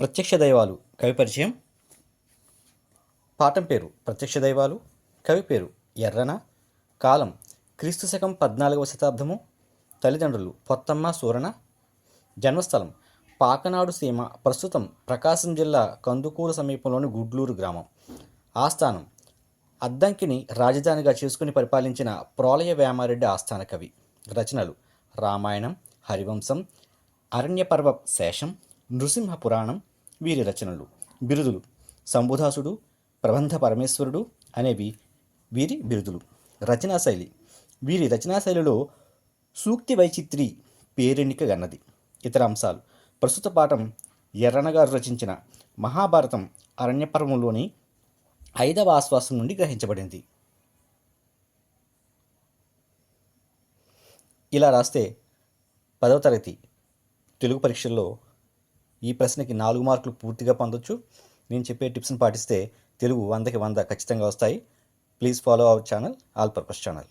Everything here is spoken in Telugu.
ప్రత్యక్ష దైవాలు కవి పరిచయం. పాఠం పేరు ప్రత్యక్ష దైవాలు కవి పేరు ఎర్రన. కాలం క్రీస్తు శకం పద్నాలుగవ శతాబ్దము. తల్లిదండ్రులు పొత్తమ్మ సూరణ జన్మస్థలం పాకనాడు సీమ ప్రస్తుతం ప్రకాశం జిల్లా కందుకూరు సమీపంలోని గుడ్లూరు గ్రామం. ఆస్థానం అద్దంకిని రాజధానిగా చేసుకుని పరిపాలించిన ప్రోలయ వేమారెడ్డి ఆస్థాన కవి. రచనలు రామాయణం హరివంశం అరణ్యపర్వ శేషం నృసింహ పురాణం వీరి రచనలు. బిరుదులు. శంభుదాసుడు ప్రబంధ పరమేశ్వరుడు అనేవి వీరి బిరుదులు. రచనా శైలి వీరి రచనా శైలిలో సూక్తి వైచిత్రి పేరెన్నిక గన్నది. ఇతర అంశాలు. ప్రస్తుత పాఠం ఎర్రనగారు రచించిన మహాభారతం అరణ్యపర్వంలోని ఐదవ ఆశ్వాసం నుండి గ్రహించబడింది. ఇలా రాస్తే పదవ తరగతి తెలుగు పరీక్షల్లో ఈ ప్రశ్నకి నాలుగు మార్కులు పూర్తిగా పొందొచ్చు. నేను చెప్పే టిప్స్ని పాటిస్తే తెలుగు వందకి వంద ఖచ్చితంగా వస్తాయి. Please follow our channel all purpose channel.